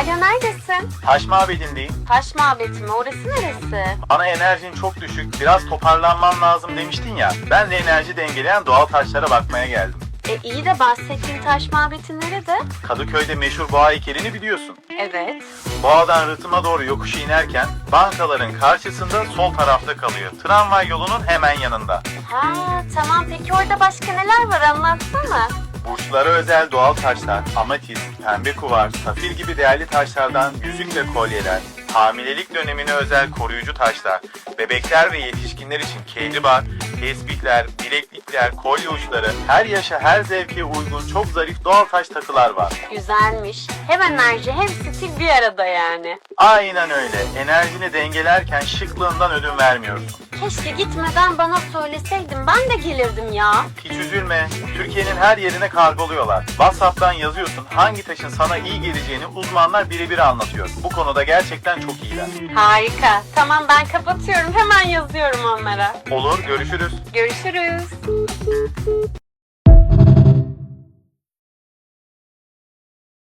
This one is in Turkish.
Alo neredesin? Taş mabedindeyim. Taş mabeti mi? Orası neresi? Bana enerjin çok düşük, biraz toparlanman lazım demiştin ya. Ben de enerji dengeleyen doğal taşlara bakmaya geldim. E iyi de bahsettiğin taş mabeti nerede? Kadıköy'de meşhur boğa heykelini biliyorsun. Evet. Boğadan rıtıma doğru yokuşu inerken bankaların karşısında sol tarafta kalıyor. Tramvay yolunun hemen yanında. Ha tamam peki orada başka neler var anlatsana. Burçlara özel doğal taşlar, amatist, pembe kuvar, safir gibi değerli taşlardan yüzük ve kolyeler, hamilelik dönemine özel koruyucu taşlar, bebekler ve yetişkinler için kehribar, tespihler, bileklikler, kolye uçları, her yaşa her zevke uygun çok zarif doğal taş takılar var. Güzelmiş. Hem enerji hem stil bir arada yani. Aynen öyle. Enerjini dengelerken şıklığından ödün vermiyorsun. Keşke gitmeden bana söyleseydin ben de gelirdim ya. Hiç üzülme. Türkiye'nin her yerine kargoluyorlar. WhatsApp'tan yazıyorsun. Hangi taşın sana iyi geleceğini uzmanlar birebir anlatıyor. Bu konuda gerçekten çok iyiler. Harika. Tamam ben kapatıyorum. Hemen yazıyorum onlara. Olur, görüşürüz. Görüşürüz. ます